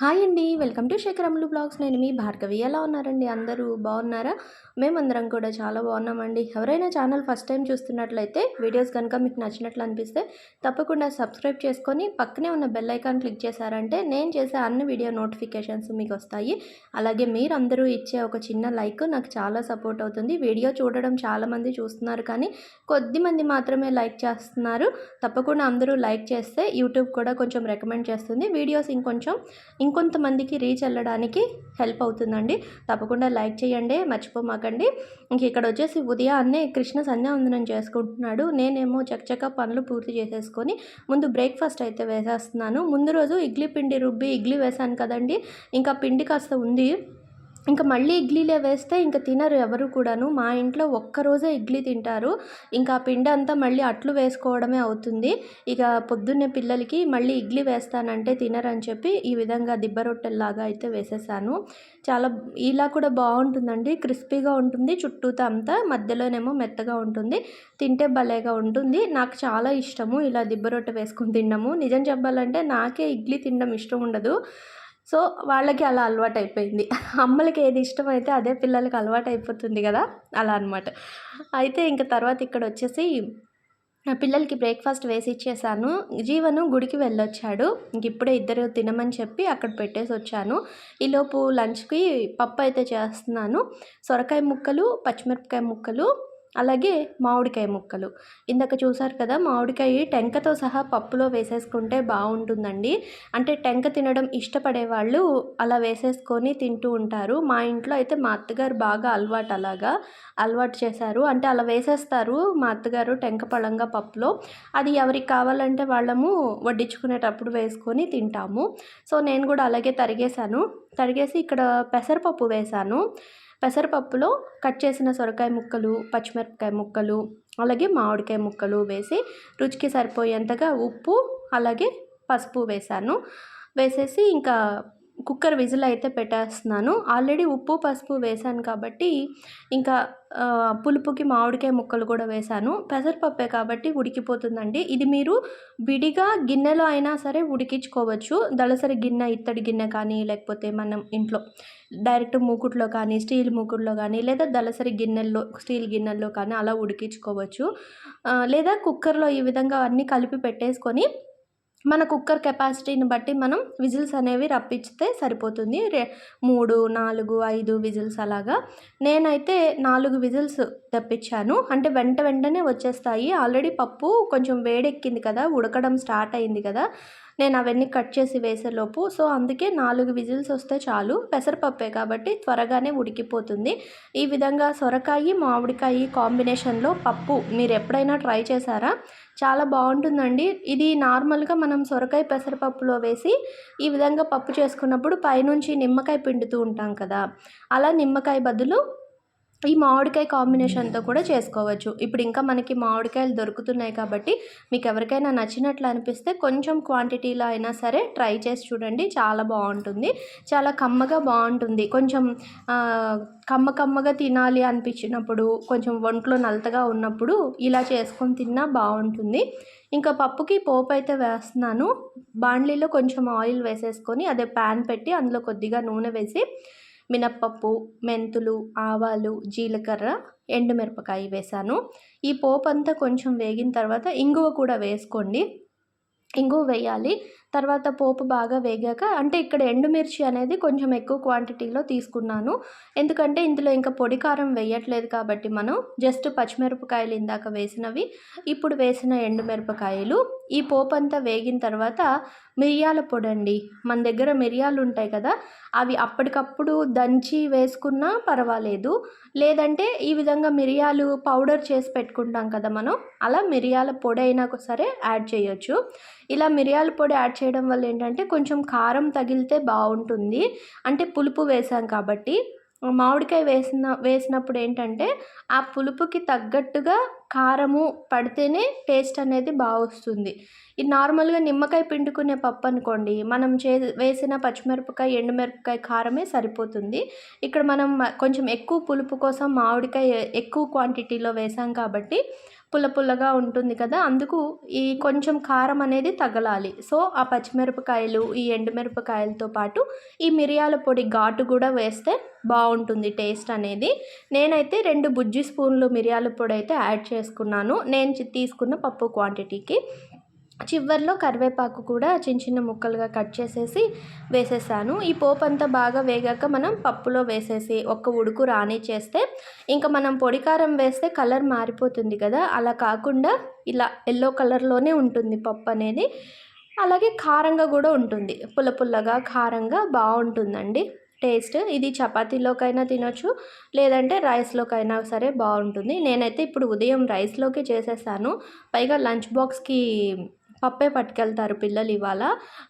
Hi అండి. Welcome to Shekharamulu blogs. నేను మీ భార్గవి. ఎలా ఉన్నారండి అందరూ? బాగున్నారా? మేమందరం కూడా చాలా బాగున్నామండి. ఎవరైనా ఛానల్ ఫస్ట్ టైం చూస్తున్నట్లయితే వీడియోస్ కనుక మీకు నచ్చినట్లు అనిపిస్తే తప్పకుండా సబ్స్క్రైబ్ చేసుకొని పక్కనే ఉన్న బెల్ ఐకాన్ క్లిక్ చేశారంటే నేను చేసే అన్ని వీడియో నోటిఫికేషన్స్ మీకు వస్తాయి. అలాగే మీరు అందరూ ఇచ్చే ఒక చిన్న లైక్ నాకు చాలా సపోర్ట్ అవుతుంది. వీడియో చూడడం చాలామంది చూస్తున్నారు కానీ కొద్ది మంది మాత్రమే లైక్ చేస్తున్నారు. తప్పకుండా అందరూ లైక్ చేస్తే యూట్యూబ్ కూడా కొంచెం రికమెండ్ చేస్తుంది. వీడియోస్ ఇంకొంచెం ఇంకొంతమందికి రీచ్ వెళ్ళడానికి హెల్ప్ అవుతుందండి. తప్పకుండా లైక్ చేయండి మర్చిపోమాకండి. ఇంక ఇక్కడ వచ్చేసి ఉదయాన్నే కృష్ణ సంధ్యావందనం చేసుకుంటున్నాడు. నేనేమో చకచక పనులు పూర్తి చేసేసుకొని ముందు బ్రేక్ఫాస్ట్ అయితే వేసేస్తున్నాను. ముందు రోజు ఇడ్లీ పిండి రుబ్బి ఇడ్లీ వేశాను కదండి. ఇంకా పిండి కాస్త ఉంది. ఇంకా మళ్ళీ ఇడ్లీలే వేస్తే ఇంకా తినరు ఎవరు కూడాను. మా ఇంట్లో ఒక్కరోజే ఇడ్లీ తింటారు. ఇంకా ఆ పిండి అంతా మళ్ళీ అట్లు వేసుకోవడమే అవుతుంది. ఇక పొద్దున్నే పిల్లలకి మళ్ళీ ఇడ్లీ వేస్తానంటే తినరని చెప్పి ఈ విధంగా దిబ్బ రొట్టెల్లాగా అయితే వేసేసాను. చాలా ఇలా కూడా బాగుంటుందండి. క్రిస్పీగా ఉంటుంది. చుట్టూతో అంతా మధ్యలోనేమో మెత్తగా ఉంటుంది. తింటే భలేగా ఉంటుంది. నాకు చాలా ఇష్టము ఇలా దిబ్బ రొట్టె వేసుకొని తినడము. నిజం చెప్పాలంటే నాకే ఇడ్లీ తినడం ఇష్టం ఉండదు. సో వాళ్ళకి అలా అలవాటు అయిపోయింది అమ్మలకి ఏది ఇష్టమైతే అదే పిల్లలకి అలవాటు అయిపోతుంది కదా? అలా అనమాట అయితే ఇంక తర్వాత ఇక్కడ వచ్చేసి పిల్లలకి బ్రేక్ఫాస్ట్ వేసి ఇచ్చేసాను జీవను గుడికి వెళ్ళొచ్చాడు. ఇంక ఇప్పుడే ఇద్దరు తినమని చెప్పి అక్కడ పెట్టేసి వచ్చాను ఈలోపు లంచ్కి పప్పు అయితే చేస్తున్నాను. సొరకాయ ముక్కలు పచ్చిమిరపకాయ ముక్కలు అలాగే మామిడికాయ ముక్కలు. ఇందాక చూసారు కదా మామిడికాయ టెంకతో సహా పప్పులో వేసేసుకుంటే బాగుంటుందండి. అంటే టెంక తినడం ఇష్టపడే వాళ్ళు అలా వేసేసుకొని తింటూ ఉంటారు. మా ఇంట్లో అయితే మా అత్తగారు బాగా అలవాటు అలాగా అలవాటు చేశారు. అంటే అలా వేసేస్తారు మా అత్తగారు టెంక పళంగా పప్పులో. అది ఎవరికి కావాలంటే వాళ్ళము వడ్డించుకునేటప్పుడు వేసుకొని తింటాము. సో నేను కూడా అలాగే తరిగేశాను. తరిగేసి ఇక్కడ పెసరపప్పు వేశాను. పెసరపప్పులో కట్ చేసిన సొరకాయ ముక్కలు పచ్చిమిరపకాయ ముక్కలు అలాగే మామిడికాయ ముక్కలు వేసి రుచికి సరిపోయేంతగా ఉప్పు అలాగే పసుపు వేసాను. వేసేసి ఇంకా కుక్కర్ విజిల్ అయితే పెట్టేస్తున్నాను. ఆల్రెడీ ఉప్పు పసుపు వేసాను కాబట్టి ఇంకా పులుపుకి మామిడికాయ ముక్కలు కూడా వేసాను పెసరపప్పే కాబట్టి ఉడికిపోతుందండి. ఇది మీరు విడిగా గిన్నెలో అయినా సరే ఉడికించుకోవచ్చు. దళసరి గిన్నె ఇత్తడి గిన్నె కానీ లేకపోతే మనం ఇంట్లో డైరెక్ట్ మూకుట్లో కానీ స్టీల్ మూకుట్లో కానీ లేదా దళసరి గిన్నెల్లో స్టీల్ గిన్నెల్లో కానీ అలా ఉడికించుకోవచ్చు. లేదా కుక్కర్లో ఈ విధంగా అన్నీ కలిపి పెట్టేసుకొని మన కుక్కర్ కెపాసిటీని బట్టి మనం విజిల్స్ అనేవి రప్పిస్తే సరిపోతుంది. రే మూడు నాలుగు ఐదు విజిల్స్ అలాగా. నేనైతే నాలుగు విజిల్స్ తెప్పించాను. అంటే వెంట వెంటనే వచ్చేస్తాయి. ఆల్రెడీ పప్పు కొంచెం వేడెక్కింది కదా ఉడకడం స్టార్ట్ అయింది కదా. నేను అవన్నీ కట్ చేసి వేసేలోపు సో అందుకే నాలుగు విజిల్స్ వస్తే చాలు. పెసరపప్పే కాబట్టి త్వరగానే ఉడికిపోతుంది. ఈ విధంగా సొరకాయ మామిడికాయ కాంబినేషన్లో పప్పు మీరు ఎప్పుడైనా ట్రై చేశారా? చాలా బాగుంటుందండి. ఇది నార్మల్గా మనం సొరకాయ పెసరపప్పులో వేసి ఈ విధంగా పప్పు చేసుకున్నప్పుడు పైనుంచి నిమ్మకాయ పిండుతూ ఉంటాం కదా. అలా నిమ్మకాయ బదులు ఈ మామిడికాయ కాంబినేషన్తో కూడా చేసుకోవచ్చు. ఇప్పుడు ఇంకా మనకి మామిడికాయలు దొరుకుతున్నాయి కాబట్టి మీకు ఎవరికైనా నచ్చినట్లు అనిపిస్తే కొంచెం క్వాంటిటీలో అయినా సరే ట్రై చేసి చూడండి. చాలా బాగుంటుంది. చాలా కమ్మగా బాగుంటుంది. కొంచెం కమ్మ కమ్మగా తినాలి అనిపించినప్పుడు కొంచెం ఒంట్లో నలతగా ఉన్నప్పుడు ఇలా చేసుకొని తిన్నా బాగుంటుంది. ఇంకా పప్పుకి పోపు అయితే వేస్తున్నాను. బాండ్లీలో కొంచెం ఆయిల్ వేసేసుకొని అదే ప్యాన్ పెట్టి అందులో కొద్దిగా నూనె వేసి మినప్పప్పు మెంతులు ఆవాలు జీలకర్ర ఎండుమిరపకాయ వేసాను ఈ పోపు అంతా కొంచెం వేగిన తర్వాత ఇంగువ కూడా వేసుకోండి. ఇంగువ వేయాలి. తర్వాత పోపు బాగా వేగాక అంటే ఇక్కడ ఎండుమిర్చి అనేది కొంచెం ఎక్కువ క్వాంటిటీలో తీసుకున్నాను. ఎందుకంటే ఇందులో ఇంకా పొడి కారం వేయట్లేదు కాబట్టి మనం జస్ట్ పచ్చిమిరపకాయలు ఇందాక వేసినవి ఇప్పుడు వేసిన ఎండుమిరపకాయలు. ఈ పోపు అంతా వేగిన తర్వాత మిరియాల పొడి అండి మన దగ్గర మిరియాలు ఉంటాయి కదా అవి అప్పటికప్పుడు దంచి వేసుకున్నా పర్వాలేదు. లేదంటే ఈ విధంగా మిరియాలు పౌడర్ చేసి పెట్టుకుంటాం కదా మనం అలా మిరియాల పొడి అయినా సరే యాడ్ చేయొచ్చు. ఇలా మిరియాల పొడి యాడ్ చేయడం వల్ల ఏంటంటే కొంచెం కారం తగిలితే బాగుంటుంది. అంటే పులుపు వేసాం కాబట్టి. మామిడికాయ వేసిన వేసినప్పుడు ఏంటంటే ఆ పులుపుకి తగ్గట్టుగా కారము పడితేనే టేస్ట్ అనేది బాగా వస్తుంది. ఇది నార్మల్గా నిమ్మకాయ పిండుకునే పప్పు అనుకోండి మనం చే వేసిన పచ్చిమిరపకాయ ఎండుమిరపకాయ కారమే సరిపోతుంది. ఇక్కడ మనం కొంచెం ఎక్కువ పులుపు కోసం మామిడికాయ ఎక్కువ క్వాంటిటీలో వేసాం కాబట్టి పుల్ల పుల్లగా ఉంటుంది కదా అందుకు ఈ కొంచెం కారం అనేది తగలాలి. సో ఆ పచ్చిమిరపకాయలు ఈ ఎండుమిరపకాయలతో పాటు ఈ మిరియాల పొడి ఘాటు కూడా వేస్తే బాగుంటుంది టేస్ట్ అనేది. నేనైతే రెండు బుజ్జి స్పూన్లు మిరియాల పొడి అయితే యాడ్ చేసుకున్నాను. నేను తీసుకున్న పప్పు క్వాంటిటీకి చివర్లో కరివేపాకు కూడా చిన్న చిన్న ముక్కలుగా కట్ చేసేసి వేసేసాను. ఈ పోపు అంతా బాగా వేగాక మనం పప్పులో వేసేసి ఒక్క ఉడుకు రానిచ్చేస్తే ఇంకా మనం పొడి కారం వేస్తే కలర్ మారిపోతుంది కదా. అలా కాకుండా ఇలా ఎల్లో కలర్లోనే ఉంటుంది పప్పు అనేది. అలాగే కారంగా కూడా ఉంటుంది. పుల్ల పుల్లగా కారంగా బాగుంటుందండి. టేస్ట్ ఇది చపాతీలోకైనా తినొచ్చు లేదంటే రైస్లోకైనా సరే బాగుంటుంది. నేనైతే ఇప్పుడు ఉదయం రైస్లోకి చేసేసాను. పైగా లంచ్ బాక్స్కి పప్పే పట్టుకెళ్తారు పిల్లలు ఇవాళ.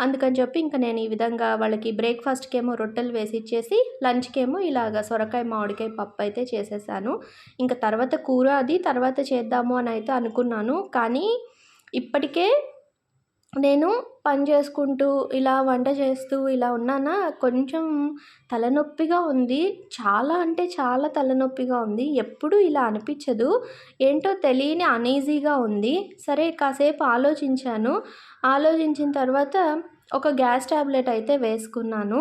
అందుకని చెప్పి ఇంకా నేను ఈ విధంగా వాళ్ళకి బ్రేక్ఫాస్ట్కి ఏమో రొట్టెలు వేసి ఇచ్చేసి లంచ్కేమో ఇలాగ సొరకాయ మామిడికాయ పప్పు అయితే చేసేసాను. ఇంకా తర్వాత కూర అది తర్వాత చేద్దాము అని అయితే అనుకున్నాను. కానీ ఇప్పటికే నేను పని చేసుకుంటూ ఇలా వంట చేస్తూ ఇలా ఉన్నానా? కొంచెం తలనొప్పిగా ఉంది. చాలా అంటే చాలా తలనొప్పిగా ఉంది. ఎప్పుడు ఇలా అనిపించదు. ఏంటో తెలియని అనీజీగా ఉంది. సరే కాసేపు ఆలోచించాను. ఆలోచించిన తర్వాత ఒక గ్యాస్ ట్యాబ్లెట్ అయితే వేసుకున్నాను.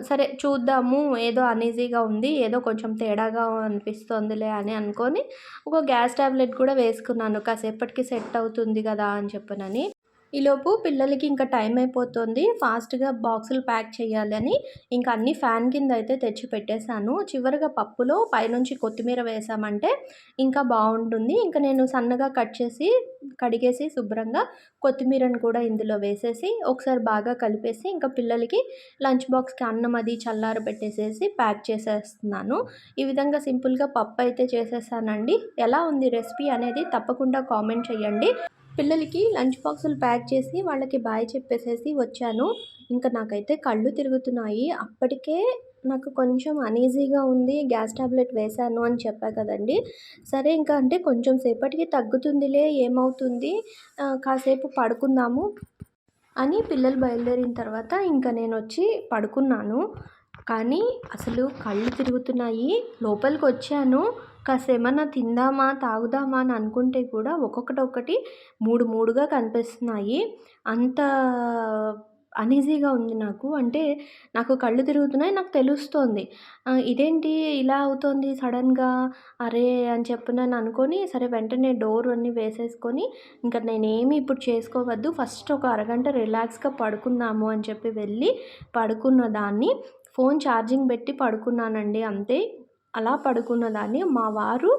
సరే చూద్దాము. ఏదో అనీజీగా ఉంది. ఏదో కొంచెం తేడాగా అనిపిస్తోందిలే అని అనుకొని ఒక గ్యాస్ ట్యాబ్లెట్ కూడా వేసుకున్నాను. కాసేపటికి సెట్ అవుతుంది కదా అని చెప్పనని. ఈలోపు పిల్లలకి ఇంకా టైం అయిపోతుంది. ఫాస్ట్గా బాక్సులు ప్యాక్ చేయాలని ఇంకా అన్ని ఫ్యాన్ కింద అయితే తెచ్చి పెట్టేశాను చివరిగా పప్పులో పైనుంచి కొత్తిమీర వేసామంటే ఇంకా బాగుంటుంది. ఇంకా నేను సన్నగా కట్ చేసి కడిగేసి శుభ్రంగా కొత్తిమీరను కూడా ఇందులో వేసేసి ఒకసారి బాగా కలిపేసి ఇంకా పిల్లలకి లంచ్ బాక్స్కి అన్నం అది చల్లారు పెట్టేసేసి ప్యాక్ చేసేస్తున్నాను. ఈ విధంగా సింపుల్గా పప్పు అయితే చేసేసానండి. ఎలా ఉంది రెసిపీ అనేది తప్పకుండా కామెంట్ చేయండి. పిల్లలకి లంచ్ బాక్సులు ప్యాక్ చేసి వాళ్ళకి బాయ్ చెప్పేసేసి వచ్చాను. ఇంకా నాకైతే కళ్ళు తిరుగుతున్నాయి. అప్పటికే నాకు కొంచెం అనీజీగా ఉంది. గ్యాస్ టాబ్లెట్ వేశాను అని చెప్పా కదండి. సరే ఇంకా అంటే కొంచెం సేపటికి తగ్గుతుందిలే ఏమవుతుంది? కాసేపు పడుకుందాము అని పిల్లలు బయలుదేరిన తర్వాత ఇంకా నేను వచ్చి పడుకున్నాను. కానీ అసలు కళ్ళు తిరుగుతున్నాయి. లోపలికి వచ్చాను కాస్త ఏమన్నా తిందామా తాగుదామా అని అనుకుంటే కూడా ఒక్కొక్కటి ఒక్కటి మూడు మూడుగా కనిపిస్తున్నాయి. అంత అనీజీగా ఉంది నాకు. అంటే నాకు కళ్ళు తిరుగుతున్నాయి నాకు తెలుస్తోంది. ఇదేంటి ఇలా అవుతోంది సడన్గా? అరే అని చెప్పి నేను అనుకొని సరే వెంటనే డోర్ అన్నీ వేసేసుకొని ఇంకా నేనేమి ఇప్పుడు చేసుకోవద్దు. ఫస్ట్ ఒక అరగంట రిలాక్స్గా పడుకుందాము అని చెప్పి వెళ్ళి పడుకున్న దాన్ని ఫోన్ ఛార్జింగ్ పెట్టి పడుకున్నానండి అంతే. అలా పడుకున్న దాన్ని మా వారు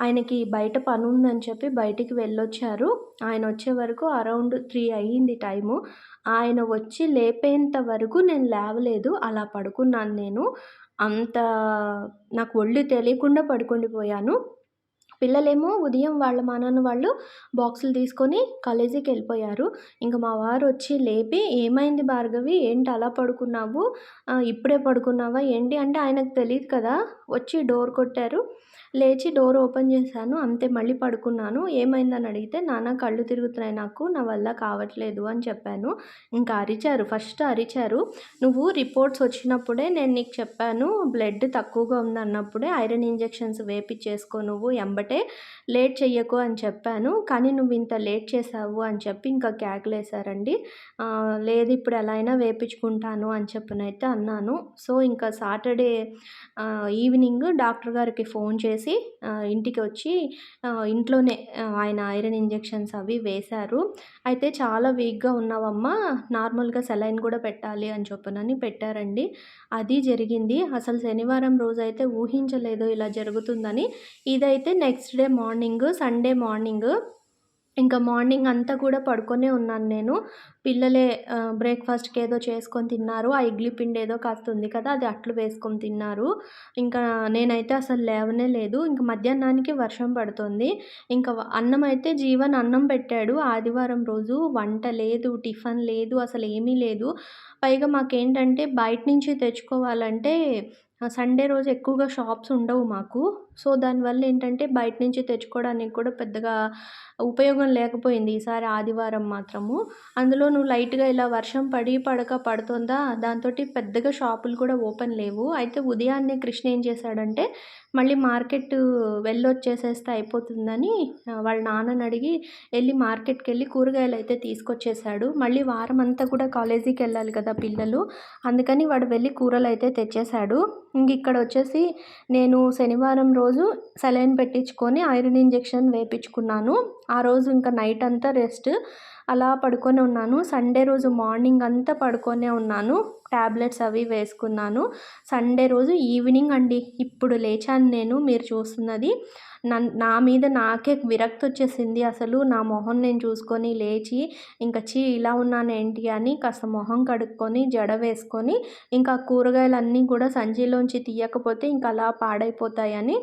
ఆయనకి బయట పని ఉందని చెప్పి బయటికి వెళ్ళొచ్చారు. ఆయన వచ్చే వరకు అరౌండ్ త్రీ అయ్యింది టైము. ఆయన వచ్చి లేపేంత వరకు నేను లేవలేదు అలా పడుకున్నాను నేను. అంత నాకు ఒళ్ళు తెలియకుండా పడుకుండిపోయాను పిల్లలేమో ఉదయం వాళ్ళ మా నాన్న వాళ్ళు బాక్సులు తీసుకొని కాలేజీకి వెళ్ళిపోయారు. ఇంకా మా వారు వచ్చి లేపి ఏమైంది భార్గవి? ఏంటి అలా పడుకున్నావు? ఇప్పుడే పడుకున్నావా? ఏంటి? అంటే ఆయనకు తెలియదు కదా. వచ్చి డోర్ కొట్టారు. లేచి డోర్ ఓపెన్ చేశాను. అంతే మళ్ళీ పడుకున్నాను. ఏమైందని అడిగితే నాన్న కళ్ళు తిరుగుతున్నాయి నాకు. నా వల్ల కావట్లేదు అని చెప్పాను. ఇంకా అరిచారు. ఫస్ట్ అరిచారు. నువ్వు రిపోర్ట్స్ వచ్చినప్పుడే నేను నీకు చెప్పాను. బ్లడ్ తక్కువగా ఉంది అన్నప్పుడే ఐరన్ ఇంజెక్షన్స్ వేపిచ్చేసుకో నువ్వు. ఎంబటే లేట్ చెయ్యకు అని చెప్పాను. కానీ నువ్వు ఇంత లేట్ చేసావు అని చెప్పి ఇంకా కేకలేశారండి లేదు ఇప్పుడు ఎలా అయినా వేపించుకుంటాను అని చెప్పినైతే అన్నాను. సో ఇంకా సాటర్డే ఈవినింగ్ డాక్టర్ గారికి ఫోన్ చేసి ఇంటికి వచ్చి ఇంట్లోనే ఆయన ఐరన్ ఇంజెక్షన్స్ అవి వేశారు. అయితే చాలా వీక్గా ఉన్నావమ్మా నార్మల్గా సెలైన్ కూడా పెట్టాలి అని చెప్పనని పెట్టారండి. అది జరిగింది. అసలు శనివారం రోజు అయితే ఊహించలేదు ఇలా జరుగుతుందని. ఇదైతే next next day morning Sunday morning ఇంకా మార్నింగ్ అంతా కూడా పడుకొనే ఉన్నాను నేను. పిల్లలే బ్రేక్ఫాస్ట్కి ఏదో చేసుకొని తిన్నారు. ఆ ఇడ్లీ పిండి ఏదో కాస్త ఉంది కదా అది అట్లు వేసుకొని తిన్నారు. ఇంకా నేనైతే అసలు లేవనే లేదు. ఇంకా మధ్యాహ్నానికి వర్షం పడుతుంది. ఇంకా అన్నం అయితే జీవన్ అన్నం పెట్టాడు. ఆదివారం రోజు వంట లేదు టిఫిన్ లేదు అసలు ఏమీ లేదు. పైగా మాకేంటంటే బయట నుంచి తెచ్చుకోవాలంటే సండే రోజు ఎక్కువగా షాప్స్ ఉండవు మాకు. సో దానివల్ల ఏంటంటే బయట నుంచి తెచ్చుకోవడానికి కూడా పెద్దగా ఉపయోగం లేకపోయింది ఈసారి ఆదివారం మాత్రము. అందులో నువ్వు లైట్గా ఇలా వర్షం పడి పడక పడుతుందా? దాంతో పెద్దగా షాపులు కూడా ఓపెన్ లేవు. అయితే ఉదయాన్నే కృష్ణ ఏం చేశాడంటే మళ్ళీ మార్కెట్ వెళ్ళొచ్చేసేస్తే అయిపోతుందని వాళ్ళ నాన్నని అడిగి వెళ్ళి మార్కెట్కి వెళ్ళి కూరగాయలు అయితే తీసుకొచ్చేసాడు మళ్ళీ వారం అంతా కూడా కాలేజీకి వెళ్ళాలి కదా పిల్లలు అందుకని వాడు వెళ్ళి కూరలు అయితే తెచ్చేసాడు ఇంక ఇక్కడ వచ్చేసి నేను శనివారం రోజు రోజు సెలైన్ పెట్టించుకొని ఐరన్ ఇంజెక్షన్ వేయించుకున్నాను ఆ రోజు ఇంకా నైట్ అంతా రెస్ట్ అలా పడుకొని ఉన్నాను. సండే రోజు మార్నింగ్ అంతా పడుకొనే ఉన్నాను. ట్యాబ్లెట్స్ అవి వేసుకున్నాను. సండే రోజు ఈవినింగ్ అండి. ఇప్పుడు లేచాను నేను మీరు చూస్తున్నది. నా మీద నాకే విరక్తి వచ్చేసింది. అసలు నా మొహం నేను చూసుకొని లేచి ఇంకా చీ ఇలా ఉన్నాను ఏంటి అని కాస్త మొహం కడుక్కొని జడ వేసుకొని ఇంకా కూరగాయలన్నీ కూడా సంచిలోంచి తీయకపోతే ఇంకా అలా పాడైపోతాయని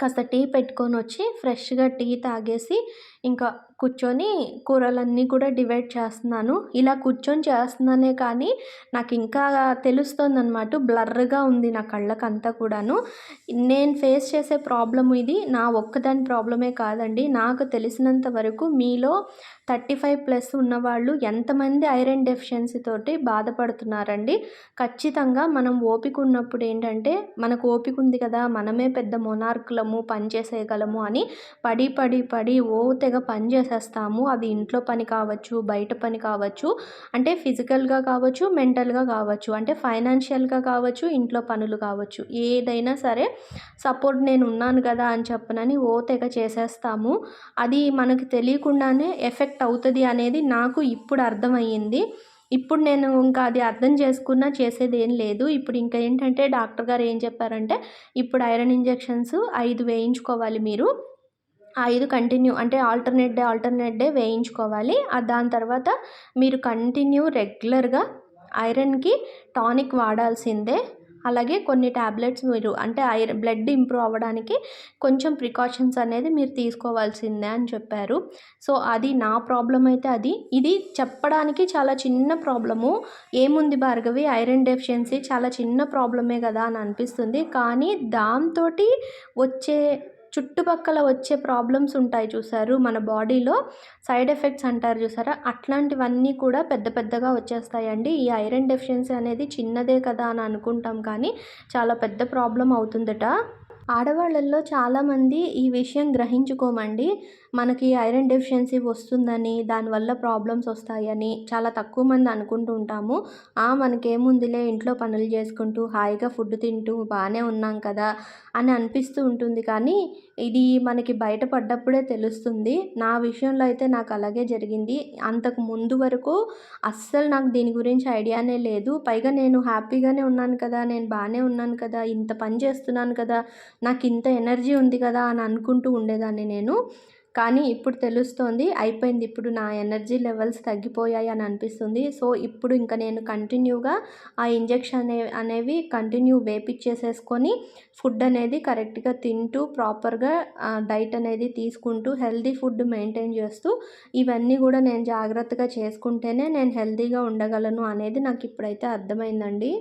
కాస్త టీ పెట్టుకొని వచ్చి ఫ్రెష్గా టీ తాగేసి ఇంకా కూర్చొని కూరలన్నీ కూడా డివైడ్ చేస్తున్నాను. ఇలా కూర్చొని చేస్తున్నానే కానీ నాకు ఇంకా తెలుస్తుంది అనమాట బ్లర్గా ఉంది నా కళ్ళకంతా కూడాను. నేను ఫేస్ చేసే ప్రాబ్లం ఇది. నా ఒక్కదాని ప్రాబ్లమే కాదండి. నాకు తెలిసినంత వరకు మీలో థర్టీ ఫైవ్ ప్లస్ ఉన్నవాళ్ళు ఎంతమంది ఐరన్ డెఫిషియన్సీ తోటి బాధపడుతున్నారండి. ఖచ్చితంగా మనం ఓపిక ఉన్నప్పుడు ఏంటంటే మనకు ఓపిక ఉంది కదా మనమే పెద్ద మొనార్కులము పనిచేసేయగలము అని పడి పడి పడి ఓ తెగ పనిచే చేసేస్తాము. అది ఇంట్లో పని కావచ్చు బయట పని కావచ్చు అంటే ఫిజికల్గా కావచ్చు మెంటల్గా కావచ్చు అంటే ఫైనాన్షియల్గా కావచ్చు ఇంట్లో పనులు కావచ్చు. ఏదైనా సరే సపోర్ట్ నేను ఉన్నాను కదా అని చెప్పనని ఓ తెగ చేసేస్తాము. అది మనకు తెలియకుండానే ఎఫెక్ట్ అవుతుంది అనేది నాకు ఇప్పుడు అర్థమయ్యింది. ఇప్పుడు నేను ఇంకా అది అర్థం చేసుకున్నా చేసేది ఏం లేదు. ఇప్పుడు ఇంకా ఏంటంటే డాక్టర్ గారు ఏం చెప్పారంటే ఇప్పుడు ఐరన్ ఇంజెక్షన్స్ ఐదు వేయించుకోవాలి మీరు. ఐదు కంటిన్యూ అంటే ఆల్టర్నేట్ డే ఆల్టర్నేట్ డే వేయించుకోవాలి. దాని తర్వాత మీరు కంటిన్యూ రెగ్యులర్గా ఐరన్కి టానిక్ వాడాల్సిందే. అలాగే కొన్ని ట్యాబ్లెట్స్ మీరు అంటే ఐరన్ బ్లడ్ ఇంప్రూవ్ అవ్వడానికి కొంచెం ప్రికాషన్స్ అనేది మీరు తీసుకోవాల్సిందే అని చెప్పారు. సో అది నా ప్రాబ్లం అయితే అది. ఇది చెప్పడానికి చాలా చిన్న ప్రాబ్లము ఏముంది భార్గవి? ఐరన్ డెఫిషియన్సీ చాలా చిన్న ప్రాబ్లమే కదా అని అనిపిస్తుంది. కానీ దాంతో వచ్చే చుట్టుపక్కల వచ్చే ప్రాబ్లమ్స్ ఉంటాయి చూసారు. మన బాడీలో సైడ్ ఎఫెక్ట్స్ అంటారు చూసారా? అట్లాంటివన్నీ కూడా పెద్ద పెద్దగా వచ్చేస్తాయండి. ఈ ఐరన్ డెఫిషియన్సీ అనేది చిన్నదే కదా అని అనుకుంటాం కానీ చాలా పెద్ద ప్రాబ్లం అవుతుందట. ఆడవాళ్ళల్లో చాలామంది ఈ విషయం గ్రహించుకోమండి. మనకి ఐరన్ డెఫిషియన్సీ వస్తుందని దానివల్ల ప్రాబ్లమ్స్ వస్తాయని చాలా తక్కువ మంది అనుకుంటూ ఉంటాము. ఆ మనకేముందిలే ఇంట్లో పనులు చేసుకుంటూ హాయిగా ఫుడ్ తింటూ బాగానే ఉన్నాం కదా అని అనిపిస్తూ ఉంటుంది. కానీ ఇది మనకి బయటపడ్డప్పుడే తెలుస్తుంది. నా విషయంలో అయితే నాకు అలాగే జరిగింది. అంతకు ముందు వరకు అస్సలు నాకు దీని గురించి ఐడియానే లేదు. పైగా నేను హ్యాపీగానే ఉన్నాను కదా నేను బాగానే ఉన్నాను కదా ఇంత పని చేస్తున్నాను కదా నాకు ఇంత ఎనర్జీ ఉంది కదా అని అనుకుంటూ ఉండేదాన్ని నేను. కానీ ఇప్పుడు తెలుస్తోంది అయిపోయింది. ఇప్పుడు నా ఎనర్జీ లెవెల్స్ తగ్గిపోయాయి అని అనిపిస్తుంది. సో ఇప్పుడు ఇంకా నేను కంటిన్యూగా ఆ ఇంజెక్షన్ అనే అనేవి కంటిన్యూ వేపిచ్చేసేసుకొని ఫుడ్ అనేది కరెక్ట్గా తింటూ ప్రాపర్గా డైట్ అనేది తీసుకుంటూ హెల్దీ ఫుడ్ మెయింటైన్ చేస్తూ ఇవన్నీ కూడా నేను జాగ్రత్తగా చేసుకుంటేనే నేను హెల్దీగా ఉండగలను అనేది నాకు ఇప్పుడైతే అర్థమైందండి.